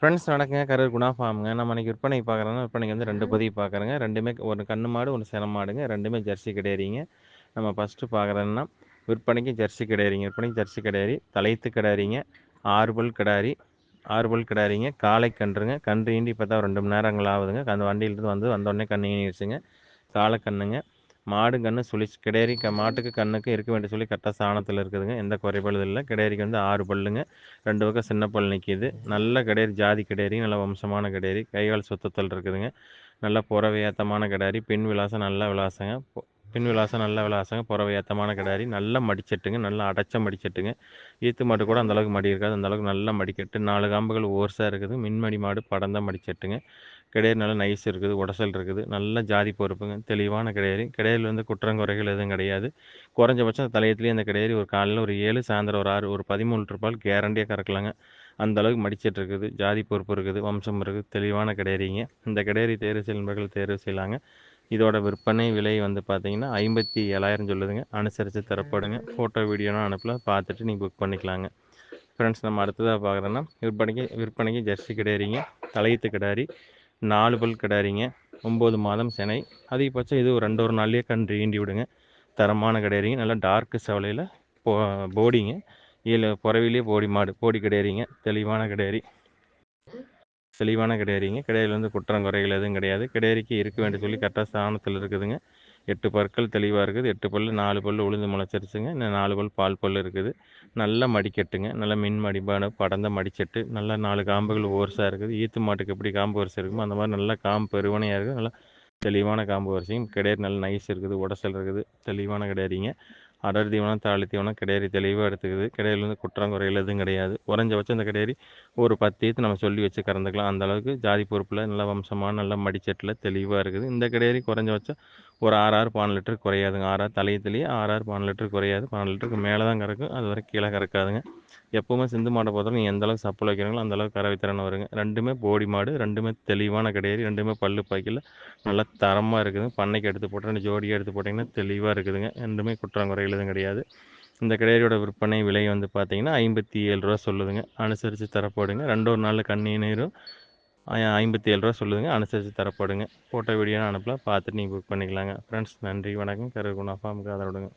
Friends வணக்கங்க கரூர் குணா ஃபார்முங்க. நம்ம இன்னைக்கு விற்பனை பார்க்குறோன்னா விற்பனைக்கு வந்து ரெண்டு பதிவு பார்க்குறேங்க. ரெண்டுமே ஒரு கண்ணு மாடு ஒன்று சின மாடுங்க. ரெண்டுமே ஜெர்சி கிடையாதுங்க. நம்ம ஃபஸ்ட்டு பார்க்குறோன்னா விற்பனைக்கு ஜெர்சி கிடையாதுங்க. விற்பனைக்கு ஜெர்சி கிடையாது. தலைத்து கிடாரிங்க ஆறு பல் கிடாரி ஆறு பல் கிடாரிங்க காலை கன்றுங்க. கன்று ஈண்டி இப்போ தான் ரெண்டு மணி நேரங்கள் ஆகுதுங்க. அந்த வண்டியிலிருந்து வந்து வந்தோடனே கண்ணு ஈனிடுச்சுங்க காலை கண்ணுங்க மாடு கன்று சுழி கிடேரி க மாட்டுக்கு கண்ணுக்கு இருக்க வேண்டிய சொல்லி கரெக்டாக சாணத்தில் இருக்குதுங்க. எந்த குறைபாடு இல்லை. கிடேரிக்கு வந்து ஆறு பல்லுங்க. ரெண்டு பக்கம் சின்ன பல் நிற்கிது நல்ல கிடேரி ஜாதி கிடேரி நல்ல வம்சமான கிடேரி கைகால் சுத்தத்தில் இருக்குதுங்க. நல்ல புறவையாத்தமான கிடாரி பின் விலாசம் நல்ல விலாசங்க. பின் விலாசம் நல்ல விலாசங்க. புறவையாத்தமான கிடாரி நல்லா மடிச்சட்டுங்க. நல்லா அடைச்ச மடிச்சட்டுங்க. ஈத்து மாடு கூட அந்தளவுக்கு மடி இருக்காது. அந்தளவுக்கு நல்லா மடிக்கட்டு. நாலு காம்புகள் ஓர்ஸாக இருக்குது மின்மடி மாடு படந்த மடிச்சட்டுங்க. கிடையாது. நல்ல நைஸ் இருக்குது உடசல் இருக்குது. நல்ல ஜாதி பொறுப்புங்க தெளிவான கிடையாது. கிடையாது வந்து குற்றங்குறைகள் எதுவும் கிடையாது. குறைஞ்சபட்சம் தலையத்துலேயே அந்த கிடையாது ஒரு காலையில் ஒரு ஏழு சாயந்தரம் ஒரு ஆறு ஒரு பதிமூணு ரூபாய் கேரண்டியாக கறக்கலாங்க. அந்த அளவுக்கு மடிச்சிட்டு இருக்குது. ஜாதி பொறுப்பு இருக்குது வம்சம் இருக்குது தெளிவான கிடையாதுங்க இந்த கிடையாது தேர்வு செய்யும் நண்பர்கள் தேர்வு செய்யலாங்க. இதோட விற்பனை விலை வந்து பார்த்தீங்கன்னா ஐம்பத்தி ஏழாயிரம் சொல்லுதுங்க. அனுசரித்து தரப்படுங்க. ஃபோட்டோ வீடியோலாம் அனுப்பலாம் பார்த்துட்டு நீங்கள் புக் பண்ணிக்கலாங்க. ஃப்ரெண்ட்ஸ் நம்ம அடுத்ததாக பார்க்குறோன்னா விற்பனைக்கு விற்பனைக்கு ஜெர்சி கிடையாதுங்க தலையத்து கிடாரி நாலு பல் கிடாரிங்க ஒம்பது மாதம் செனை அதிகபட்சம் இது ஒரு ரெண்டு ஒரு நாள்லேயே கன்று ஈண்டி விடுங்க. தரமான கிடையாதுங்க நல்லா டார்க்கு சவலையில் போ போடிங்க. இதில் புறவிலேயே போடி மாடு போடி கிடையாதுங்க தெளிவான கிடையாரி தெளிவான கிடையாதுங்க கிடையாது வந்து குற்றம் குறைகள் எதுவும் கிடையாது. கிடையாரிக்கு இருக்க வேண்டிய சொல்லி கரெக்டாக ஸ்தானத்தில் இருக்குதுங்க. எட்டு பற்கள் தெளிவாக இருக்குது. எட்டு பல் நாலு பல் உளுந்து முளைச்சிருச்சுங்க. இன்னும் நாலு பல் பால் பல் இருக்குது. நல்ல மடிக்கட்டுங்க. நல்ல மின் மடிப்பான படந்த மடிச்சட்டு. நல்லா நாலு காம்புகள் ஓர்ஸாக இருக்குது. ஈத்து மாட்டுக்கு எப்படி காம்பு வரிசை இருக்குமோ அந்த மாதிரி நல்லா காம்பு பெருவனையாக இருக்குது. நல்லா தெளிவான காம்பு வரிசையும் கிடையாது. நல்ல நைஸ் இருக்குது. உடசல் இருக்குது. தெளிவான கிடையாதுங்க. அடர் தீவனம் தாழி தீவனம் கிடையாது தெளிவாக எடுத்துக்குது. கிடையாது வந்து குற்றம் குறையில் எதுவும் கிடையாது. குறைஞ்சபட்சம் அந்த கிடையாது ஒரு பத்து ஈத்து நம்ம சொல்லி வச்சு கறந்துக்கலாம். அந்த அளவுக்கு ஜாதி பொறுப்பில் நல்ல வம்சமான நல்ல மடிச்சட்டில் தெளிவாக இருக்குது. இந்த கிடையாது குறைஞ்சபட்சம் ஒரு ஆறு ஆறு பன்னெண்டு லிட்டர் குறையாதுங்க. ஆறாறு தலையத்துலேயே ஆறு ஆறு பன்னெண்டு லிட்டர் குறையாது. பான் லிட்டருக்கு மேலே தான் கறக்கும். அது வரை கீழே கறக்காதுங்க. எப்போவுமே சிந்து மாடை பொறுத்தவரை நீங்கள் எந்த அளவுக்கு சப்பல் வைக்கிறீங்களோ அந்தளவுக்கு கறவை திறன் வருங்க. ரெண்டுமே போடி மாடு ரெண்டுமே தெளிவான கிடையாது ரெண்டுமே பல்லு பாய்க்கல. நல்லா தரமாக இருக்குதுங்க பண்ணைக்கு எடுத்து போட்டு ரெண்டு ஜோடியாக எடுத்து போட்டிங்கன்னா தெளிவாக இருக்குதுங்க. ரெண்டுமே குற்றம் குறைகள் எதுவும் கிடையாது. இந்த கிடையோட விற்பனை விலை வந்து பார்த்தீங்கன்னா ஐம்பத்தி ஏழு ரூபா சொல்லுதுங்க. அனுசரித்து தரப்படுங்க ரெண்டு ஒரு நாளில் கண்ணி நீரும் ஐம்பத்தி ஏழு ரூபா சொல்லுதுங்க. அனுசரித்து தரப்படுங்க ஃபோட்டோ வீடியோ அனுப்பலாம். பார்த்துட்டு நீங்கள் புக் பண்ணிக்கலாங்க. ஃப்ரெண்ட்ஸ் நன்றி வணக்கம். கருகுணா ஃபார்முக்கு விடுங்க